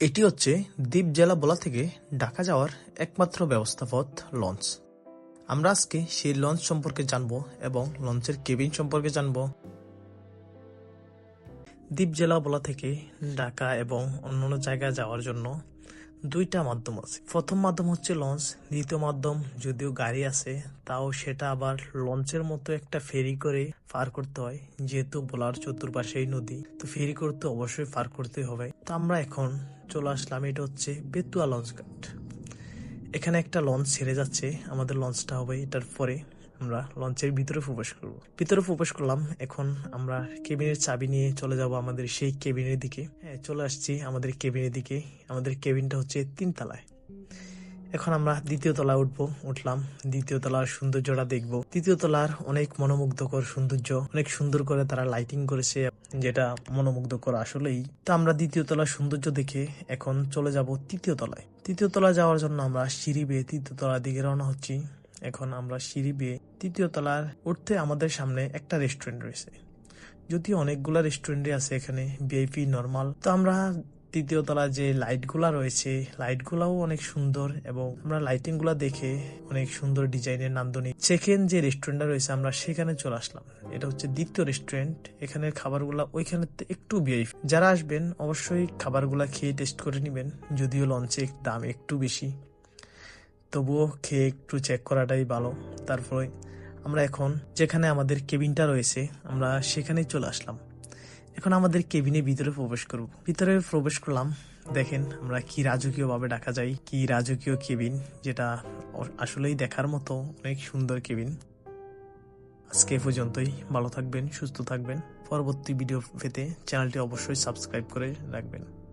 এটি হচ্ছে দ্বীপ জেলা বলা থেকে ঢাকা যাওয়ার একমাত্র ব্যবস্থাপথ লঞ্চ। আমরা আজকে সেই লঞ্চ সম্পর্কে জানব এবং লঞ্চের কেবিন সম্পর্কে জানব। দ্বীপ জেলা বলা থেকে ঢাকা এবং অন্যান্য জায়গায় যাওয়ার জন্য দুইটা মাধ্যম আছে। প্রথম মাধ্যম হচ্ছে লঞ্চ, দ্বিতীয় মাধ্যম যদিও গাড়ি আছে, তাও সেটা আবার লঞ্চের মতো একটা ফেরি করে পার করতে হয়, যেহেতু বলার চতুর্পাশেই নদী। তো ফেরি করতে অবশ্যই পার করতে হবে। তো আমরা এখন চলে আসলাম, এটা হচ্ছে বেতুয়া লঞ্চ ঘাট। এখানে একটা লঞ্চ ছেড়ে যাচ্ছে, আমাদের লঞ্চটা হবে এটার পরে আমরা লঞ্চের ভিতরে প্রবেশ করব। ভিতরে প্রবেশ করলাম, এখন আমরা কেবিনের চাবি নিয়ে চলে যাব আমাদের সেই কেবিনের দিকে। হ্যাঁ চলে আসছি আমাদের কেবিনের দিকে। আমাদের কেবিনটা হচ্ছে তিন তলায় এখন আমরা দ্বিতীয় তলায় উঠবো, উঠলাম। দ্বিতীয় তলার সৌন্দর্যটা দেখব। তৃতীয় তলার অনেক মনোমুগ্ধকর সৌন্দর্য, অনেক সুন্দর করে তারা লাইটিং করেছে, যেটা মনোমুগ্ধকর আসলেই। তো আমরা দ্বিতীয় তলার সৌন্দর্য দেখে এখন চলে যাব তৃতীয় তলায়। তৃতীয় তলায় যাওয়ার জন্য আমরা সিঁড়ি বেয়ে তৃতীয় তলার দিকে রওনা হচ্ছি। এখন আমরা সিঁড়ি বেয়ে তৃতীয় তলার উঠতে আমাদের সামনে একটা রেস্টুরেন্ট রয়েছে। যদিও অনেকগুলা রেস্টুরেন্টে আছে এখানে ভিআইপি নর্মাল তো আমরা তৃতীয় তলা যে লাইটগুলা রয়েছে, লাইটগুলাও অনেক সুন্দর এবং আমরা লাইটিংগুলা দেখে অনেক সুন্দর ডিজাইনের নান্দনিক সেকেন্ড যে রেস্টুরেন্টটা রয়েছে, আমরা সেখানে চলে আসলাম। এটা হচ্ছে দ্বিতীয় রেস্টুরেন্ট এখানের খাবারগুলা ওইখানে একটু ভিআইপি যারা আসবেন, অবশ্যই খাবারগুলা খেয়ে টেস্ট করে নেবেন, যদিও লঞ্চে দাম একটু বেশি। তবুও খেয়ে একটু চেক করাটাই ভালো। তারপরে আমরা এখন যেখানে আমাদের কেবিনটা রয়েছে, আমরা সেখানেই চলে আসলাম। এখন আমাদের কেবিনে ভিতরে প্রবেশ করব। ভিতরে প্রবেশ করলাম। দেখেন আমরা কি রাজকীয় ভাবে ডাকা যাই কি রাজকীয় কেবিন, যেটা আসলেই দেখার মতো অনেক সুন্দর কেবিন। আজকে এ পর্যন্তই। ভালো থাকবেন, সুস্থ থাকবেন। পরবর্তী ভিডিও পেতে চ্যানেলটি অবশ্যই সাবস্ক্রাইব করে রাখবেন।